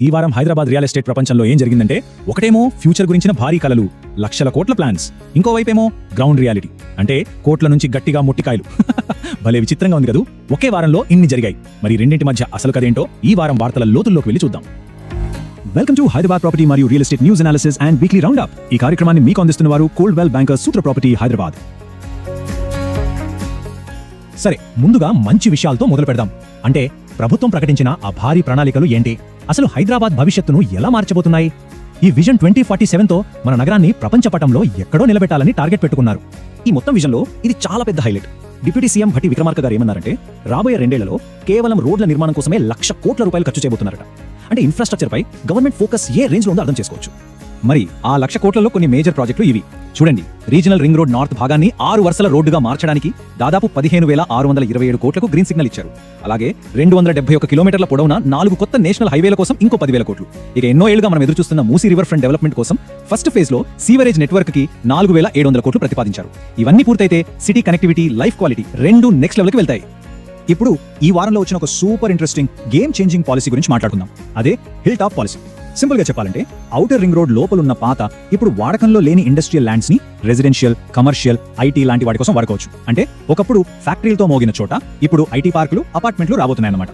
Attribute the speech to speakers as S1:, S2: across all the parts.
S1: ఈ వారం Hyderabad real estate ప్రపంచంలో ఏం జరిగిందంటే ఒకటేమో ఫ్యూచర్ గురించిన భారీ కలలు లక్షల కోట్ల ప్లాన్స్. ఇంకోవైపేమో ground reality. అంటే కోట్ల నుంచి గట్టిగా ముట్టికాయలు. భలే విచిత్రంగా ఉంది కదూ? ఒకే వారంలో ఇన్ని జరిగాయి. మరి రెండింటి మధ్య అసలు కదేంటో ఈ వారం వార్తల లోతుల్లోకి వెళ్ళి చూద్దాం. వెల్కమ్ టు హైదరాబాద్ ప్రాపర్టీ మరియు real estate news analysis and weekly round up ఈ కార్యక్రమాన్ని మీకు అందిస్తున్న వారు Coldwell banker Sutra property Hyderabad సరే ముందుగా మంచి విషయాలతో మొదలు పెడదాం అంటే ప్రభుత్వం ప్రకటించిన ఆ భారీ ప్రణాళికలు ఏంటి? అసలు హైదరాబాద్ భవిష్యత్తును ఎలా మార్చబోతున్నాయి? ఈ విజన్ ట్వంటీ ఫార్టీ సెవెన్తో మన నగరాన్ని ప్రపంచ పటంలో ఎక్కడో నిలబెట్టాలని టార్గెట్ పెట్టుకున్నారు. ఈ మొత్తం విజన్లో ఇది చాలా పెద్ద highlight. Deputy CM Bhatti Vikramarka garu ఏమన్నారంటే రాబోయే రెండేళ్ళలో కేవలం రోడ్ల నిర్మాణం కోసమే లక్ష కోట్ల రూపాయలు ఖర్చు చేయబోతున్నారట. అంటే ఇన్ఫ్రాస్ట్రక్చర్ పై గవర్నమెంట్ ఫోకస్ ఏ రేంజ్లో ఉందో అర్థం చేసుకోవచ్చు. మరి ఆ లక్ష కోట్లలో కొన్ని మేజర్ ప్రాజెక్టులు ఇవి. చూడండి రీజనల్ రింగ్ రోడ్ నార్త్ భాగాన్ని ఆరు వరుసల రోడ్డుగా మార్చడానికి దాదాపు పదిహేను వేల ఆరు వందల ఇరవై ఏడు కోట్లకు గ్రీన్ సిగ్నల్ ఇచ్చారు. అలాగే రెండు వందల డెబ్బై ఒక కిలోమీటర్ల పొడవున నాలుగు కొత్త నేషనల్ హైవేల కోసం ఇంకో పదివేల కోట్లు. ఇక ఎన్నో ఏళ్ళుగా మనం ఎదురు చూస్తున్న మూసీ రివర్ ఫ్రంట్ డెవలప్మెంట్ కోసం ఫస్ట్ ఫేజ్లో సీవరేజ్ నెట్వర్క్కి నాలుగు వేల ఏడు వందల కోట్లు ప్రతిపాదించారు. ఇవన్నీ పూర్తయితే సిటీ కనెక్టివిటీ లైఫ్ క్వాలిటీ రెండు నెక్స్ట్ లెవెల్కి వెళ్తాయి. ఇప్పుడు ఈ వారంలో వచ్చిన ఒక super interesting game changing policy గురించి మాట్లాడుకుందాం. అదే హిల్ టాప్ పాలసీ. సింపుల్గా చెప్పాలంటే ఔటర్ రింగ్ రోడ్ లోపలున్న పాత ఇప్పుడు వాడకంలో లేని ఇండస్ట్రియల్ ల్యాండ్స్ని రెసిడెన్షియల్ కమర్షియల్ ఐటీ లాంటి వాటి కోసం వాడుకోవచ్చు. అంటే ఒకప్పుడు ఫ్యాక్టరీలతో మోగిన చోట ఇప్పుడు ఐటీ పార్కులు అపార్ట్మెంట్లు రాబోతున్నాయన్నమాట.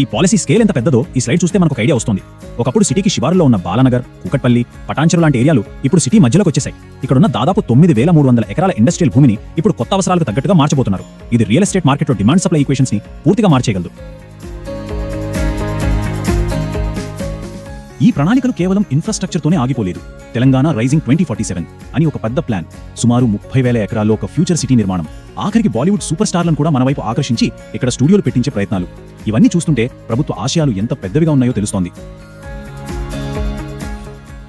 S1: ఈ పాలసీ స్కేల్ ఎంత పెద్దదో ఈ స్లైడ్ చూస్తే మనకు ఒక ఐడియా వస్తుంది. ఒకప్పుడు సిటీకి శివారులో ఉన్న బాలనగర్ కుకట్పల్లి పటాంచరు లాంటి ఏరియాలు ఇప్పుడు సిటీ మధ్యలోకి వచ్చేసాయి. ఇక్కడున్న దాదాపు తొమ్మిది వేల మూడు వందల ఎకరాల ఇండస్ట్రియల్ భూమిని ఇప్పుడు కొత్త అవసరాలకు తగ్గట్టుగా మార్చబోతున్నారు. ఇది రియల్ ఎస్టేట్ మార్కెట్లో డిమాండ్ సప్లై ఈక్వేషన్స్ని పూర్తిగా మార్చేయగలదు. ఈ ప్రణాళికలు కేవలం ఇన్ఫ్రాస్ట్రక్చర్తోనే ఆగిపోలేదు. Telangana rising twenty forty seven అని ఒక పెద్ద ప్లాన్ సుమారు ముప్పై వేల ఎకరాల్లో ఒక ఫ్యూచర్ సిటీ నిర్మాణం. ఆఖరికి బాలీవుడ్ సూపర్ స్టార్లను కూడా మన వైపు ఆకర్షించి ఇక్కడ స్టూడియోలు పెట్టించే ప్రయత్నాలు. ఇవన్నీ చూస్తుంటే ప్రభుత్వ ఆశయాలు ఎంత పెద్దవిగా ఉన్నాయో తెలుస్తోంది.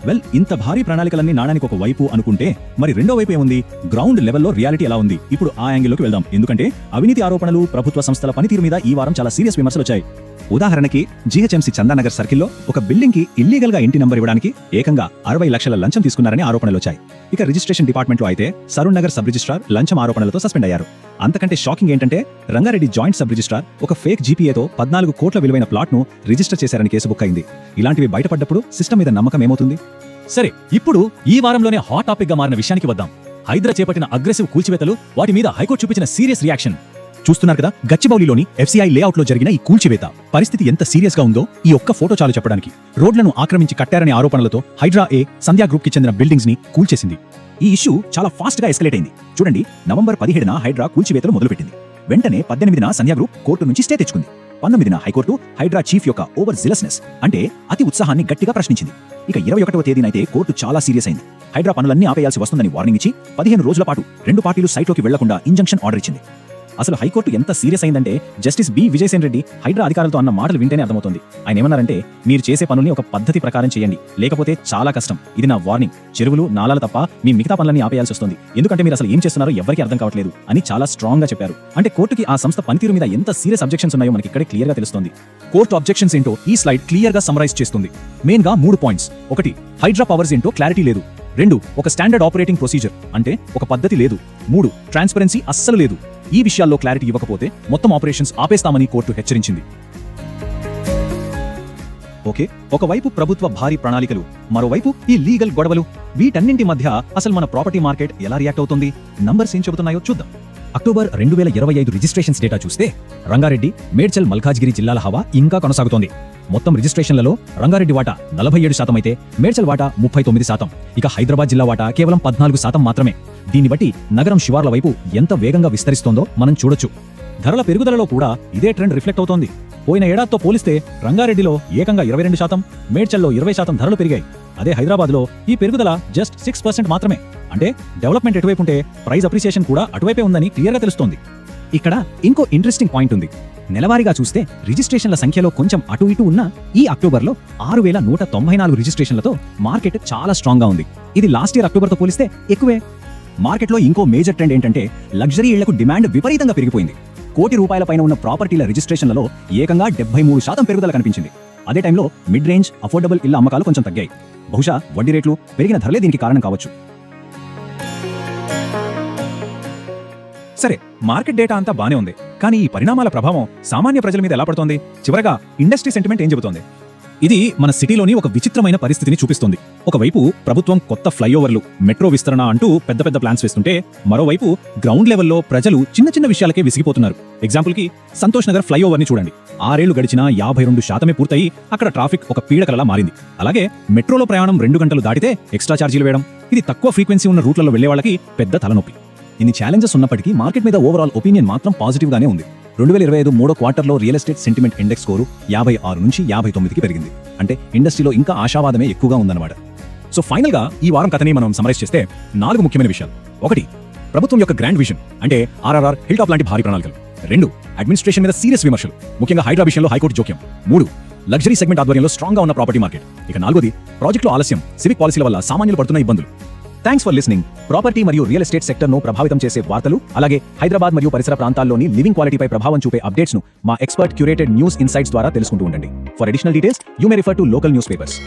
S1: వెల్ ఇంత భారీ ప్రణాళికలన్నీ నాణానికి ఒక వైపు అనుకుంటే మరి రెండో వైపు ఏముంది? గ్రౌండ్ లెవెల్లో రియాలిటీ ఎలా ఉంది? ఇప్పుడు ఆ యాంగిల్లోకి వెళ్దాం. ఎందుకంటే అవినీతి ఆరోపణలు ప్రభుత్వ సంస్థల పనితీరు మీద ఈ వారం చాలా సీరియస్ విమర్శలు వచ్చాయి. ఉదాహరణకి జీహెచ్ఎంసీ చందానగర్ సర్కిల్లో ఒక బిల్డింగ్కి ఇల్లీగల్గా ఇంటి నంబర్ ఇవ్వడానికి ఏకంగా అరవై లక్షల లంచం తీసుకున్నారని ఆరోపణలు వచ్చాయి. ఇక రిజిస్ట్రేషన్ డిపార్ట్మెంట్లో అయితే సరుణ్ నగర్ సబ్ రిజిస్ట్రార్ లంచం ఆరోపణలతో సస్పెండ్ అయ్యారు. అంతకంటే షాకింగ్ ఏంటంటే రంగారెడ్డి జాయింట్ సబ్ రిజిస్ట్రార్ ఒక ఫేక్ జీపీఏతో పద్నాలుగు కోట్ల విలువైన ప్లాట్ను రిజిస్టర్ చేశారని కేసు బుక్ అయింది. ఇలాంటివి బయటపడ్డప్పుడు సిస్టమ్ మీద నమ్మకం ఏమవుతుంది? సరే ఇప్పుడు ఈ వారంలోనే హాట్ టాపిక్గా మారిన విషయానికి వద్దాం. హైదరా చేపట్టిన అగ్రెసివ్ కూల్చివేతలు వాటి మీద హైకోర్టు చూపించిన సీరియస్ రియాక్షన్. చూస్తున్నారు కదా గచ్చిబౌలిలోని ఎఫ్సీఐ లేఅవుట్లో జరిగిన ఈ కూల్చివేత. పరిస్థితి ఎంత సీరియస్గా ఉందో ఈ ఒక్క ఫోటో చాలు చెప్పడానికి. రోడ్లను ఆక్రమించి కట్టారనే ఆరోపణలతో హైడ్రా ఏ సంధ్యా గ్రూప్కి చెందిన బిల్డింగ్స్ని కూల్చేసింది. ఈ ఇష్యూ చాలా ఫాస్ట్గా ఎస్కలేట్ అయింది. చూడండి నవంబర్ పదిహేడున హైడ్రా కూల్చివేతలు మొదలుపెట్టింది. వెంటనే పద్దెనిమిదిన సంధ్యా గ్రూప్ కోర్టు నుంచి స్టే తెచ్చుకుంది. పంతొమ్మిదిన హైకోర్టు హైడ్రా చీఫ్ యొక్క ఓవర్ జిలస్నెస్ అంటే అతి ఉత్సాహాన్ని గట్టిగా ప్రశ్నించింది. ఇక ఇరవై ఒకటవ తేదీనైతే కోర్టు చాలా సీరియస్ అయింది. హైడ్రా పనులన్నీ ఆపేయాల్సి వస్తుందని వార్నింగ్ ఇచ్చి పదిహేను రోజుల పాటు రెండు పార్టీలు సైట్లోకి వెళ్ళకుండా ఇంజంక్షన్ ఆర్డర్ ఇచ్చింది. అసలు హైకోర్టు ఎంత సీరియస్ అయిందంటే జస్టిస్ బి. విజయసేన్ రెడ్డి హైడ్రా అధికారులతో అన్న మాటలు వింటేనే అర్థమవుతుంది. ఆయన ఏమన్నారంటే మీరు చేసే పనుల్ని ఒక పద్ధతి ప్రకారం చేయండి. లేకపోతే చాలా కష్టం. ఇది నా వార్నింగ్. చెరువులు నాలాలు తప్ప మీ మిగతా పనులన్నీ ఆపేయాల్సి వస్తుంది. ఎందుకంటే మీరు అసలు ఏం చేస్తున్నారో ఎవరికి అర్థం కావట్లేదు అని చాలా స్ట్రాంగ్గా చెప్పారు. అంటే కోర్టుకి ఆ సంస్థ పనితీరు మీద ఎంత సీరియస్ అబ్జెక్షన్స్ ఉన్నాయో మనకి ఇక్కడే క్లియర్గా తెలుస్తుంది. కోర్టు అబ్జెక్షన్స్ ఏంటో ఈ స్లైడ్ క్లియర్గా సమరైజ్ చేస్తుంది. మెయిన్గా మూడు పాయింట్స్. ఒకటి హైడ్రా పవర్స్ ఏంటో క్లారిటీ లేదు. రెండు ఒక స్టాండర్డ్ ఆపరేటింగ్ ప్రొసీజర్. అంటే ఒక పద్ధతి లేదు. మూడు ట్రాన్స్పరెన్సీ అస్సలు లేదు. ఈ విషయాల్లో క్లారిటీ ఇవ్వకపోతే మొత్తం ఆపరేషన్స్ ఆపేస్తామని కోర్టు హెచ్చరించింది. ఓకే ఒకవైపు ప్రభుత్వ భారీ ప్రణాళికలు మరోవైపు ఈ లీగల్ గొడవలు వీటన్నింటి మధ్య అసలు మన ప్రాపర్టీ మార్కెట్ ఎలా రియాక్ట్ అవుతుంది? నంబర్స్ ఏం చెబుతున్నాయో చూద్దాం. అక్టోబర్ రెండు వేల ఇరవై ఐదు రిజిస్ట్రేషన్స్ డేటా చూస్తే రంగారెడ్డి మేడ్చల్ మల్కాజ్గిరి జిల్లాల హవా ఇంకా కొనసాగుతోంది. మొత్తం రిజిస్ట్రేషన్లలో రంగారెడ్డి వాటా నలభై ఏడు శాతం అయితే మేడ్చల్ వాటా ముప్పై తొమ్మిది శాతం. ఇక హైదరాబాద్ జిల్లా వాటా కేవలం పద్నాలుగు శాతం మాత్రమే. దీన్ని బట్టి నగరం శివార్ల వైపు ఎంత వేగంగా విస్తరిస్తోందో మనం చూడొచ్చు. ధరల పెరుగుదలలో కూడా ఇదే ట్రెండ్ రిఫ్లెక్ట్ అవుతోంది. పోయిన ఏడాదితో పోలిస్తే రంగారెడ్డిలో ఏకంగా ఇరవై రెండు శాతం మేడ్చల్లో ఇరవై శాతం ధరలు పెరిగాయి. అదే హైదరాబాద్లో ఈ పెరుగుదల జస్ట్ సిక్స్ పర్సెంట్ మాత్రమే. అంటే డెవలప్మెంట్ ఎటువైపు ఉంటే ప్రైస్ అప్రిసియేషన్ కూడా అటువైపే ఉందని క్లియర్గా తెలుస్తోంది. ఇక్కడ ఇంకో ఇంట్రెస్టింగ్ పాయింట్ ఉంది. నెలవారీగా చూస్తే రిజిస్ట్రేషన్ల సంఖ్యలో కొంచెం అటు ఇటు ఉన్న ఈ అక్టోబర్లో ఆరు వేల నూట తొంభై నాలుగు రిజిస్ట్రేషన్లతో మార్కెట్ చాలా స్ట్రాంగ్గా ఉంది. ఇది లాస్ట్ ఇయర్ అక్టోబర్తో పోలిస్తే ఎక్కువే. మార్కెట్లో ఇంకో మేజర్ ట్రెండ్ ఏంటంటే లగ్జరీ ఇళ్ళకు డిమాండ్ విపరీతంగా పెరిగిపోయింది. కోటి రూపాయల పైన ఉన్న ప్రాపర్టీల రిజిస్ట్రేషన్లలో ఏకంగా డెబ్బై మూడు శాతం పెరుగుదల కనిపించింది. అదే టైంలో మిడ్ రేంజ్ అఫోర్డబుల్ ఇళ్ళ అమ్మకాలు కొంచెం తగ్గాయి. బహుశా వడ్డీ రేట్లు పెరిగిన ధరలే దీనికి కారణం కావచ్చు. సరే మార్కెట్ డేటా అంతా బానే ఉంది. కానీ ఈ పరిణామాల ప్రభావం సామాన్య ప్రజల మీద ఎలా పడుతోంది? చివరగా ఇండస్ట్రీ సెంటిమెంట్ ఏం చెబుతోంది? ఇది మన సిటీలోని ఒక విచిత్రమైన పరిస్థితిని చూపిస్తుంది. ఒకవైపు ప్రభుత్వం కొత్త ఫ్లైఓవర్లు మెట్రో విస్తరణ అంటూ పెద్ద పెద్ద ప్లాన్స్ వేస్తుంటే మరోవైపు గ్రౌండ్ లెవెల్లో ప్రజలు చిన్న చిన్న విషయాలకే విసిగిపోతున్నారు. ఎగ్జాంపుల్కి సంతోష్ నగర్ ఫ్లైఓవర్ని చూడండి. ఆరేళ్ళు గడిచినా యాభై రెండు శాతమే పూర్తయి అక్కడ ట్రాఫిక్ ఒక పీడకలలా మారింది. అలాగే మెట్రోలో ప్రయాణం రెండు గంటలు దాటితే ఎక్స్ట్రా ఛార్జీలు వేయడం. ఇది తక్కువ ఫ్రీక్వెన్సీ ఉన్న రూట్లలో వెళ్ళే వాళ్ళకి పెద్ద తలనొప్పి. ఇన్ని ఛాలెంజెస్ ఉన్నప్పటికీ మార్కెట్ మీద ఓవరాల్ ఒపీనియన్ మాత్రం పాజిటివ్ గానే ఉంది. రెండు వేల ఇరవై ఐదు మూడో క్వార్టర్లో real estate sentiment index score యాభై ఆరు నుంచి యాభై తొమ్మిదికి పెరిగింది. అంటే ఇండస్ట్రీలో ఇంకా ఆశావాదమే ఎక్కువగా ఉందన్నమాట. సో ఫైనల్గా ఈ వారం కథని మనం సమరైజ్ చేస్తే నాలుగు ముఖ్యమైన విషయాలు. ఒకటి ప్రభుత్వం యొక్క గ్రాండ్ విజన్ అంటే ఆర్ఆర్ఆర్ హిల్ టాప్ లాంటి భారీ ప్రణాళికలు. రెండు అడ్మినిస్ట్రేషన్ మీద సీరియస్ విమర్శలు. ముఖ్యంగా హైడ్రా విషయంలో హైకోర్టు జోక్యం. మూడు లగ్జరీ సెగ్మెంట్ ఆధ్వర్యంలో స్ట్రాంగ్గా ఉన్న ప్రాపర్టీ మార్కెట్ ఇక నాలుగోది ప్రాజెక్టులో ఆలస్యం సివిక్ పాలసీల వల్ల సామాన్యులు పడుతున్న ఇబ్బందులు. థ్యాంక్స్ ఫర్ లిస్నింగ్ ప్రాపర్టీ మరియు రియల్ ఎస్టేట్ సెక్టర్ను ప్రభావితం చేసే వార్తలు అలాగే హైదరాబాద్ మరియు పరిసర ప్రాంతాల్లోని లివింగ్ క్వాలిటీపై ప్రభావం చూపే అప్డేట్స్ను మా ఎక్స్పర్ట్ క్యూరేటెడ్ న్యూస్ ఇన్సైట్స్ ద్వారా తెలుసుకుంటూ ఉండండి. For additional details you may refer to local newspapers